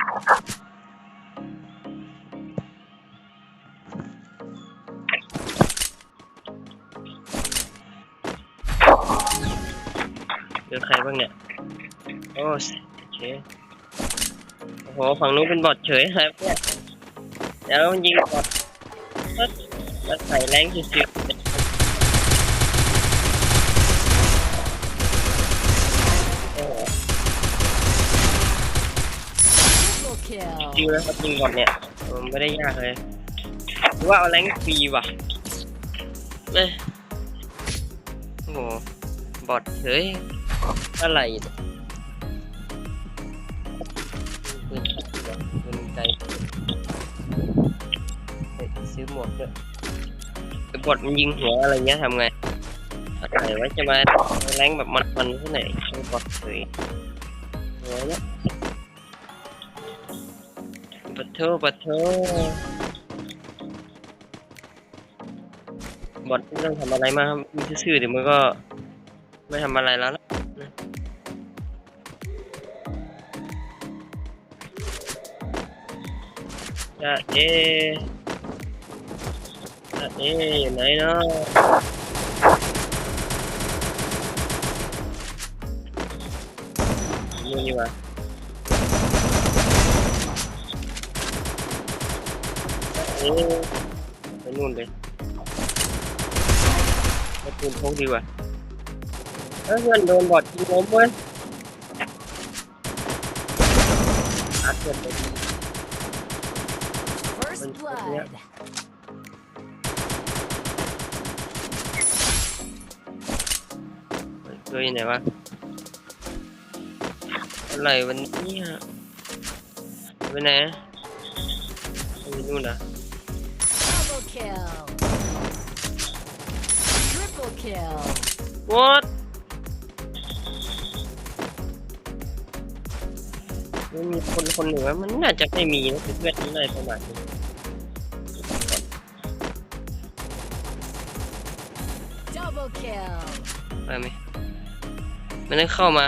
เจอใครบ้างเนี่ย โอ้โอเค โอ้โห ฝั่งนู้นเป็นบอทเฉยครับเนี่ยแล้วยิงบอทก็แล้วใส่แรงชิวๆโอ้โห Triple ยิงนะครับยิงบอทเนี่ยเออไม่ได้ยากเลยหรือว่าเอาแรงฟรีว่ะเอ้ยโอ้โหบอทเฉยอะไรเนี่ยปืนคิดดีกว่าปืนใจเฮ้ยซื้อหมวกด้วยไอ้บอทมันยิงหัวอะไรเงี้ยทำไงอะไรว้จะมาแรงแบบมันๆที่ไหนไอ้บอทเฉยหัวเนี่ย ปัทโทปัทโทบอทไม่ต้องทำอะไรมากมีซื่อๆเดี๋ยวมันก็ ไม่ทำอะไรแล้วล่ะจะเอจะเออยู่ไหนเนาะนู่นนี่วะ เอไปนู่นเลยไปปืนพกดีกว่าเอ้ยเพื่อนโดนบอดยิงล้มเว้ยอัดเกินไป First blood. เฮ้ยไหนวะอะไรวันนี้ฮะไปไหนไปนู่นอะ Double kill. Triple kill. what มันมีคนคนหนึ่งว่ามันน่าจะไม่มีนะเพื่อนๆอะไรประมาณนี้ Double kill. ไปไหมมันได้เข้ามา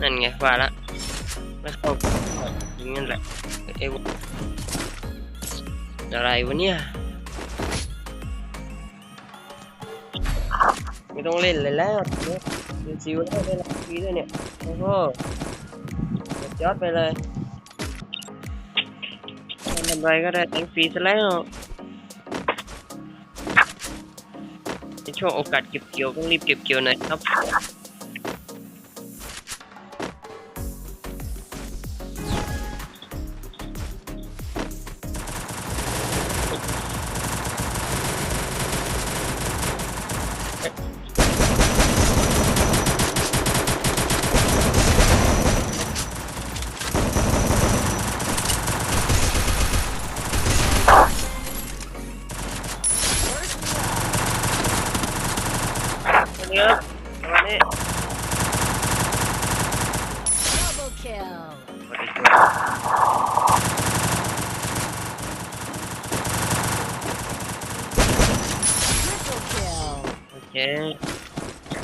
นั่นไงว่าละ ไม่เข้ายิงนั่นแหละเอ้ยวอะไรวะเนี่ยไม่ต้องเล่นเลยแล้วเนี่ยชิวๆแล้วได้รับฟรีด้วยเนี่ยโอ้โหกดยอดไปเลยทำอะไรก็ได้แตงฟรีซะแล้วในช่วงโอกาสเก็บเกี่ยวต้องรีบเก็บเกี่ยวหน่อยครับ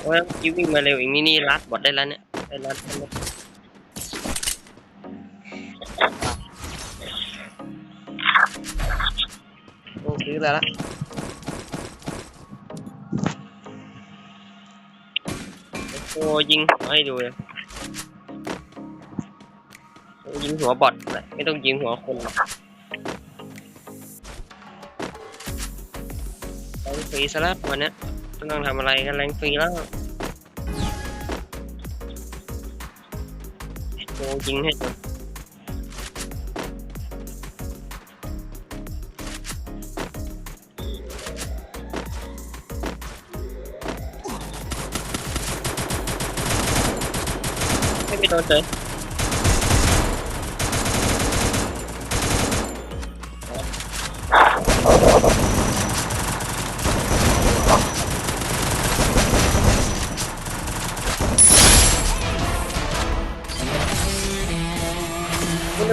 โอ้ยยิงวิ่งมาเร็วอีกนี่นี่รัดบอดได้แล้วเนี่ยได้รัดได้แล้วโอ้ซื้อแล้วละโอ้ยิงเอาให้ดูเลยโอ้ยิงหัวบอดนะไม่ต้องยิงหัวคนหรอกแรงฟรีซะแล้ววันเนี้ย ไม่ต้องทำอะไรกันแรงฟรีแล้วโอ้ยิงให้ดูไม่ไปโดนเลย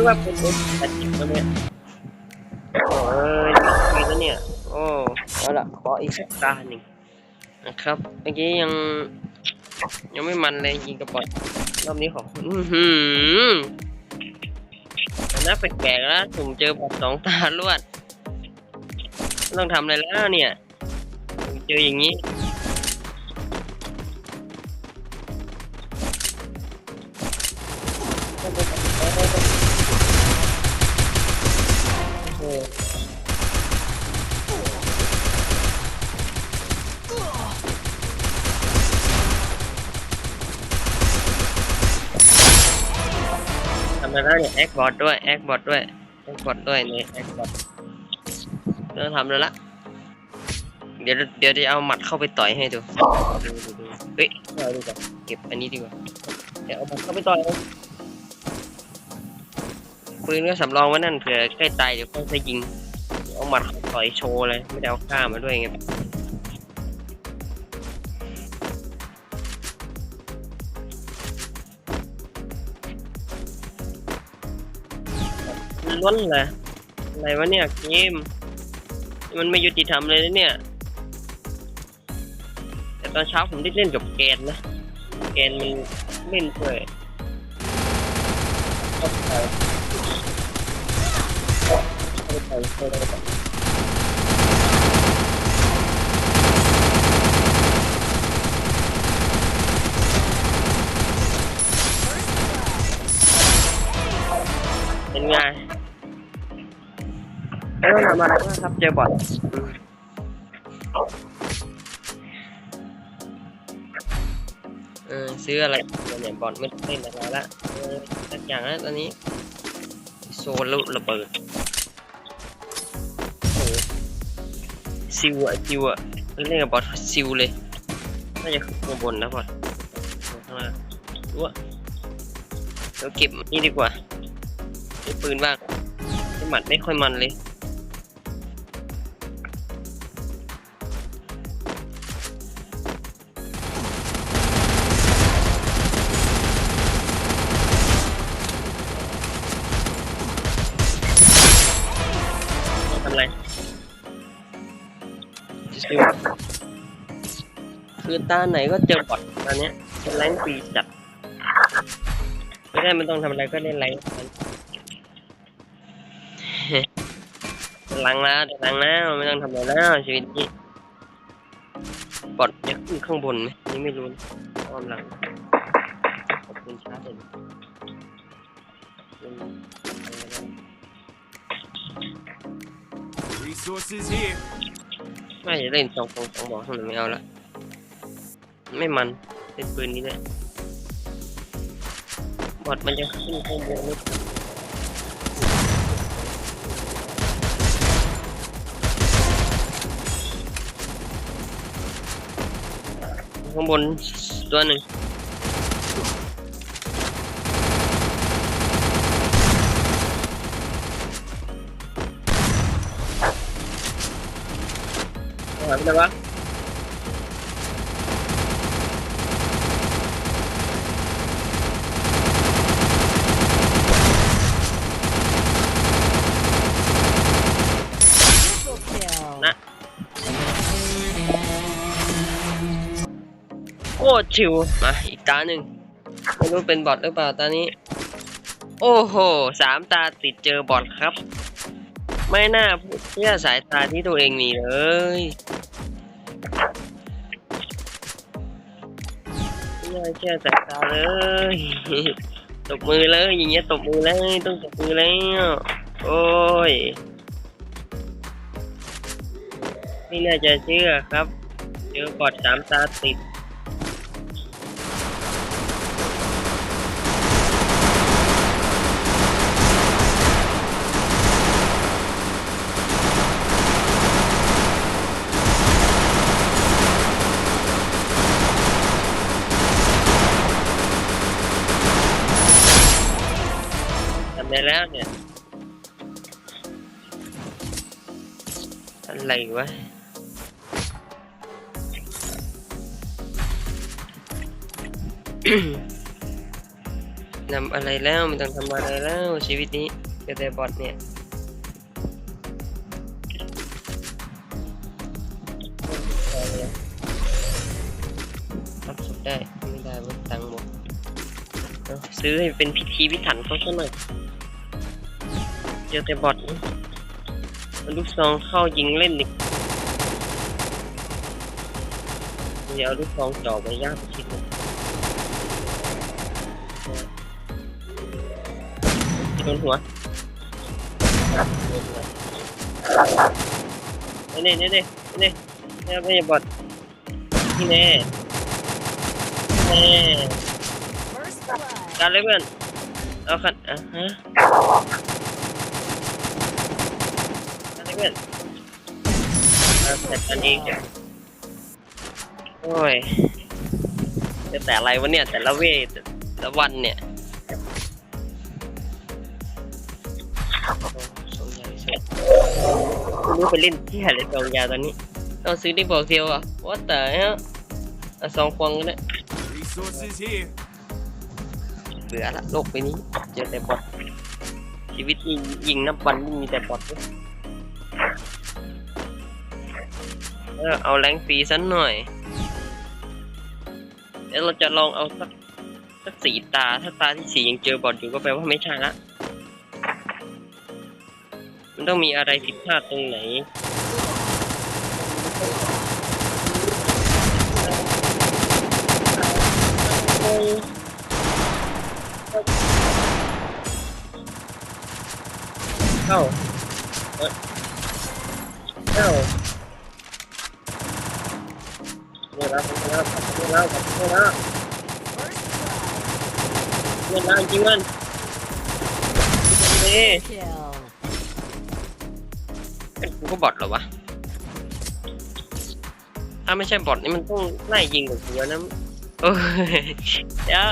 ว่าเป็นเป็นแอดจิตแล้วเนี่ยโอ้ยฟรีแล้วเนี่ย โอ้เอาละขออีกสักตาหนึ่งนะครับเมื่อกี้ยัง ยังไม่มันเลยยิงกระบอดรอบนี้ของอือหือน่าแปลกๆแล้วผมเจอบอดสองตาลวด ต้องทำอะไรแล้วเนี่ย เจออย่างนี้ ทำไปแล้วเนี่ยแอคบอทด้วยแอคบอทด้วยแอคบอทด้วยเนี่ยแอคบอทเริ่มทำเลยละเดี๋ยวเดี๋ยวจะเอาหมัดเข้าไปต่อยให้ดูเฮ้ยเอาดีกว่าเก็บอันนี้ดีกว่าเดี๋ยวเอาหมัดเข้าไปต่อยเลยปืนก็สำรองไว้นั่นเผื่อใกล้ตายเดี๋ยวค่อยไปยิงเอาหมัดเข้าต่อยโชว์เลยไม่ได้เอาข้ามมาด้วยไง ล้วนเลยอะไรวะเนี่ยเกม มันไม่ยุติธรรมเลยนะเนี่ย แต่ตอนเช้าผมได้เล่นกับแกนนะ แกนมันเล่นด้วยเข้าไปเข้าไปเข้าไปเป็นไง ต้องทำอะไรมากครับ เจอบอทอืมเออซื้ออะไรเนี่ยบอลไม่เล่นอะไรละเออสักอย่างแล้วตอนนี้ โซลูระเบิดโอ้โหซิวอะซิวอะเล่นกับบอลซิวเลยน่าจะขึ้นข้างบนนะบอลข้างล่างรู้อะเดี๋ยวเก็บนี่ดีกว่าใช้ปืนบ้างใช้หมัดไม่ค่อยมันเลย คือตาไหนก็เจอบอทตอนเนี้ยเป็นแรงฟรีจัดไม่ได้มันต้องทำอะไรก็เล่นแรงมันเป็นลังแล้วเป็นลังแล้วไม่ต้องทำอะไรแล้วชีวิตนี้บอทจะขึ้นข้างบนไหมนี่ไม่รู้อ้อมหลังขอบคุณชาร์จเลยไม่จะเล่นสองสองสองบอกทำไมไม่เอาละ ไม่มันเล่นปืนนี้แหละบอดมันจะขึ้นข้างบนนี่ข้างบนตัวหนึ่งหายไปไหนวะ ตรชิวมาอีกตาหนึ่งไม่รู้เป็นบอทหรือเปล่าตานี้ โอ้โหสามตาติดเจอบอทครับ ไม่น่าเชื่อสายตาที่ตัวเองมีเลยไม่เชื่อสายตาเลยตบมือเลยอย่างเงี้ยตบมือเลยต้องตบมือแล้วโอ้ยไม่น่าจะเชื่อครับเจอบอทสามตาติด ทำได้แล้ว เนี่ยอะไรวะนำอะไรแล้วไม่ต้องทำอะไรแล้วชีวิตนี้เจอแต่บอทเนี่ยรับสุดได้ ไม่ได้ไหมตังหมดซื้อให้เป็นพิธีพิถันเขาซะหน่อย อแต่บอทลูกซองเข้ายิงเล่นดิเดี๋ยวเอาลูกซองจ่อไปยางชิ้นหนึ่งโดนหัวนี่นี่นี่นี่นี่ไม่ใช่บอทนี่แน่แน่การเลยเพื่อนเอาขันอะฮะ เลยเพื่อนเอาแต่อันนี้เดี๋ยวโอ้ยจะแต่อะไรวะเนี่ย แต่ละเวทแต่ละวันเนี่ยสองยาสองไม่รู้ไปเล่นที่ไหนเลยสองยาตอนนี้ ต้องซื้อได้บอกเดียวอะว่าแต่ฮะเอาสองฟองก็ได้ Resources here. เบื่อละโลกไปนี้ เจอแต่บอทชีวิตยิงยิงนับวันมีแต่บอทเว้ย เออเอาแรงฟรีสักหน่อยเดี๋ยวเราจะลองเอาสักสักสีตา ถ้าตาที่สียังเจอบอทอยู่ก็แปลว่าไม่ใช่ละมันต้องมีอะไรผิดพลาดตรงไหนเข้าเอ้ยเข้า นี่ยแล้วเนี่ยแล้วเนี่ยแล้วเนี่ยแล้ว First blood. เนี่ยแล้วจริงมันนี่ Kill. เป็นกูก็บอทเหรอวะ ถ้าไม่ใช่บอทนี่มันต้องไล่ยิงกับกูแล้วนะโอ้ยเดี๋ยว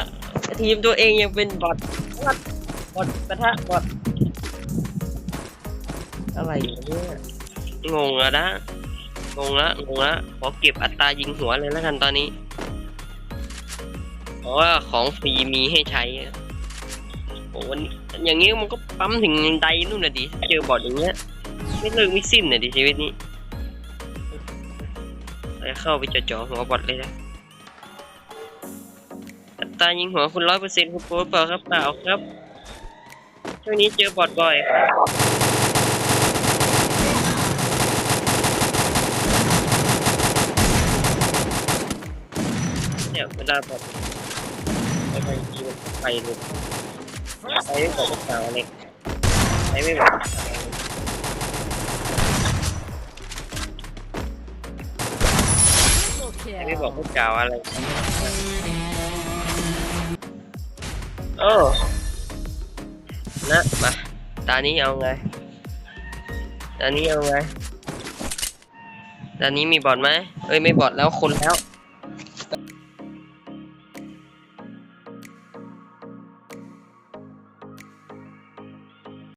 ทีมตัวเองยังเป็นบอทบอทกระทะบอทอะไรอยู่เนี่ยงงอะนะ งงละงงละขอเก็บอัตรายิงหัวเลยแล้วกันตอนนี้ เพราะว่าของฟรีมีให้ใช้อะโอ้วันอย่างงี้มันก็ปั๊มถึงใดนู่นน่ะดิเจอบอทอย่างเงี้ย ไม่เลิกไม่สิ้นน่ะดิชีวิตนี้จะเข้าไปจ่อหัวบอทเลยนะอัตรายิงหัวคุณร้อยเปอร์เซ็นต์คุณโป๊เปล่าครับเปล่าครับช่วงนี้เจอบอทบ่อยครับ เนี่ยเวลาบอทไปบางทีมันไปเลย First ไปไม่บอกกสาวเลยไปไม่บอกไม่บอก kill. พวกสาวอะไรโอ้นะมาตานี้เอาไงตานี้เอาไงตานี้มีบอทไหมเอ้ยไม่บอทแล้วคนแล้ว